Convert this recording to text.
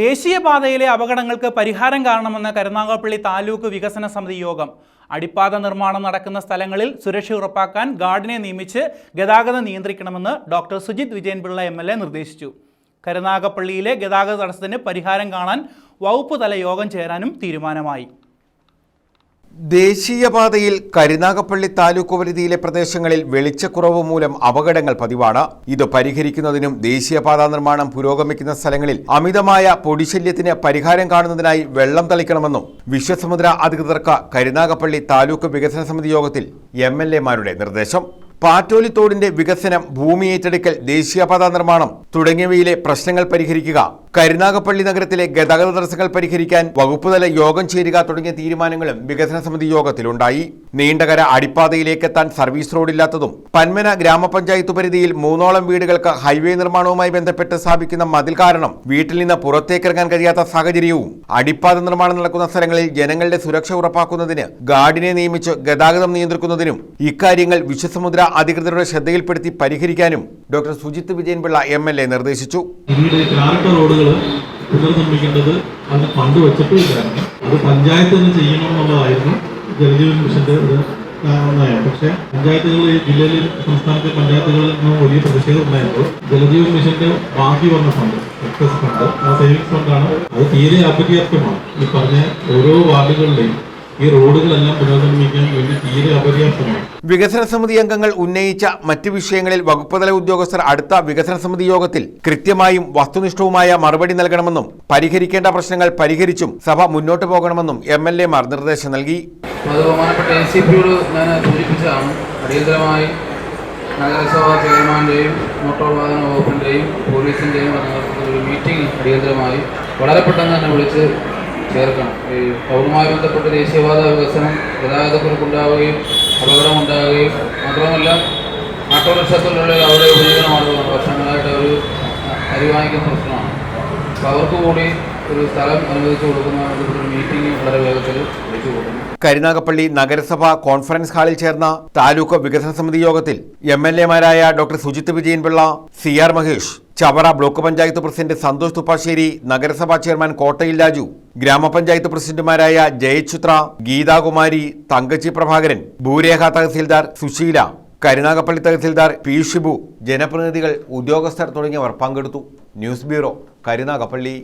ദേശീയപാതയിലെ അപകടങ്ങൾക്ക് പരിഹാരം കാണണമെന്ന് കരുനാഗപ്പള്ളി താലൂക്ക് വികസന സമിതി യോഗം. അടിപ്പാത നിർമ്മാണം നടക്കുന്ന സ്ഥലങ്ങളിൽ സുരക്ഷ ഉറപ്പാക്കാൻ ഗാർഡിനെ നിയമിച്ച് ഗതാഗതം നിയന്ത്രിക്കണമെന്ന് doctor Sujith Vijayanpillai M L A നിർദ്ദേശിച്ചു. കരുനാഗപ്പള്ളിയിലെ ഗതാഗത തടസ്സത്തിന് പരിഹാരം കാണാൻ വകുപ്പ് തല യോഗം ചേരാനും തീരുമാനമായി. ദേശീയപാതയിൽ കരുനാഗപ്പള്ളി താലൂക്ക് പരിധിയിലെ പ്രദേശങ്ങളിൽ വെളിച്ചക്കുറവ് മൂലം അപകടങ്ങൾ പതിവാണ്. ഇത് പരിഹരിക്കുന്നതിനും ദേശീയപാതാ നിർമ്മാണം പുരോഗമിക്കുന്ന സ്ഥലങ്ങളിൽ അമിതമായ പൊടിശല്യത്തിന് പരിഹാരം കാണുന്നതിനായി വെള്ളം തളിക്കണമെന്നും വിശ്വസമുദ്ര അധികൃതർക്ക് കരുനാഗപ്പള്ളി താലൂക്ക് വികസന സമിതി യോഗത്തിൽ എം എൽ എമാരുടെ നിർദ്ദേശം. പാറ്റോലിത്തോടിന്റെ വികസനം ഭൂമി ഏറ്റെടുക്കൽ ദേശീയപാതാ നിർമ്മാണം തുടങ്ങിയവയിലെ പ്രശ്നങ്ങൾ പരിഹരിക്കുക കരുനാഗപ്പള്ളി നഗരത്തിലെ ഗതാഗത തടസ്സങ്ങൾ പരിഹരിക്കാൻ വകുപ്പുതല യോഗം ചേരുക തുടങ്ങിയ തീരുമാനങ്ങളും വികസന സമിതി യോഗത്തിലുണ്ടായി. നീണ്ടകര അടിപ്പാതയിലേക്ക് എത്താൻ സർവീസ് റോഡില്ലാത്തതും പന്മന ഗ്രാമപഞ്ചായത്ത് പരിധിയിൽ മൂന്നോളം വീടുകൾക്ക് ഹൈവേ നിർമ്മാണവുമായി ബന്ധപ്പെട്ട് സ്ഥാപിക്കുന്ന മതിൽ കാരണം വീട്ടിൽ നിന്ന് പുറത്തേക്കിറങ്ങാൻ കഴിയാത്ത സാഹചര്യവും. അടിപ്പാത നിർമ്മാണം നടക്കുന്ന സ്ഥലങ്ങളിൽ ജനങ്ങളുടെ സുരക്ഷ ഉറപ്പാക്കുന്നതിന് ഗാർഡിനെ നിയമിച്ച് ഗതാഗതം നിയന്ത്രിക്കുന്നതിനും ഇക്കാര്യങ്ങൾ വിശ്വസമുദ്ര അധികൃതരുടെ ശ്രദ്ധയിൽപ്പെടുത്തി പരിഹരിക്കാനും doctor Sujith Vijayanpillai M L A നിർദ്ദേശിച്ചു. പിന്നീട് റോഡുകൾ പുനർനിർമ്മിക്കേണ്ടത് അതിന് ഫണ്ട് വെച്ചിട്ട് അത് പഞ്ചായത്ത് തന്നെ ചെയ്യണം എന്നുള്ളതായിരുന്നു ജലജീവൻ മിഷന്റെ ഒരു നയം. പക്ഷേ പഞ്ചായത്തുകൾ ജില്ലയിൽ സംസ്ഥാനത്തെ പഞ്ചായത്തുകളിൽ നിന്ന് വലിയ പ്രതിഷേധം ഉണ്ടായപ്പോൾ ജലജീവൻ മിഷന്റെ ബാക്കി വന്ന ഫണ്ട് എക്സസ് ഫണ്ട് ആ സേവിങ്സ് ഫണ്ടാണ് അത് തീരെ അപര്യാപ്തമാണ് ഈ പറഞ്ഞ ഓരോ വാർഡുകളിലെയും ഈ റോഡുകളെല്ലാം പുനർനിർമ്മിക്കാൻ വേണ്ടി തീരെ അപര്യാപ്തമാണ്. വികസന സമിതി അംഗങ്ങൾ ഉന്നയിച്ച മറ്റ് വിഷയങ്ങളിൽ വകുപ്പുതല ഉദ്യോഗസ്ഥർ അടുത്ത വികസന സമിതി യോഗത്തിൽ കൃത്യമായും വസ്തുനിഷ്ഠവുമായ മറുപടി നൽകണമെന്നും പരിഹരിക്കേണ്ട പ്രശ്നങ്ങൾ പരിഹരിച്ചും സഭ മുന്നോട്ട് പോകണമെന്നും എം എൽ എമാർ നിർദ്ദേശം നൽകി. ബഹുമാനപ്പെട്ട എൻ സി പിയോട് ഞാൻ സൂചിപ്പിച്ചതാണ്. അടിയന്തരമായി നഗരസഭാ ചെയർമാന്റെയും മോട്ടോർ വാഹന വകുപ്പിന്റെയും പോലീസിന്റെയും നേതൃത്വത്തിൽ ഒരു മീറ്റിംഗ് അടിയന്തരമായി വളരെ പെട്ടെന്ന് തന്നെ വിളിച്ച് ചേർക്കണം ഈ ടൗണുമായി ബന്ധപ്പെട്ട് ദേശീയപാത വികസനം ഗതാഗതക്കുറിപ്പുണ്ടാവുകയും അപകടമുണ്ടാവുകയും മാത്രമല്ല ഓട്ടോറിക്ഷത്തിലുള്ള അവരുടെ ഉപജീവനമാർഗമാണ്. വർഷങ്ങളായിട്ട് അവർ അരിവാങ്ങിക്കുന്ന പ്രശ്നമാണ്. അപ്പോൾ അവർക്ക് കൂടി ഒരു മീറ്റിംഗ് വളരെ വേഗത്തിൽ കരുനാഗപ്പള്ളി നഗരസഭ കോൺഫറൻസ് ഹാളിൽ ചേർന്ന താലൂക്ക് വികസന സമിതി യോഗത്തിൽ M L എമാരായ doctor Sujith Vijayanpillai C R Mahesh Chavara block panchayat president Santhosh Thuppassery നഗരസഭാ ചെയർമാൻ കോട്ടയിൽ രാജു ഗ്രാമപഞ്ചായത്ത് പ്രസിഡന്റുമാരായ ജയചിത്ര ഗീതാകുമാരി തങ്കച്ചി പ്രഭാകരൻ ഭൂരേഖ തഹസീൽദാർ സുശീല കരുനാഗപ്പള്ളി തഹസീൽദാർ പി ഷിബു ജനപ്രതിനിധികൾ ഉദ്യോഗസ്ഥർ തുടങ്ങിയവർ പങ്കെടുത്തു. News bureau Karunagappally.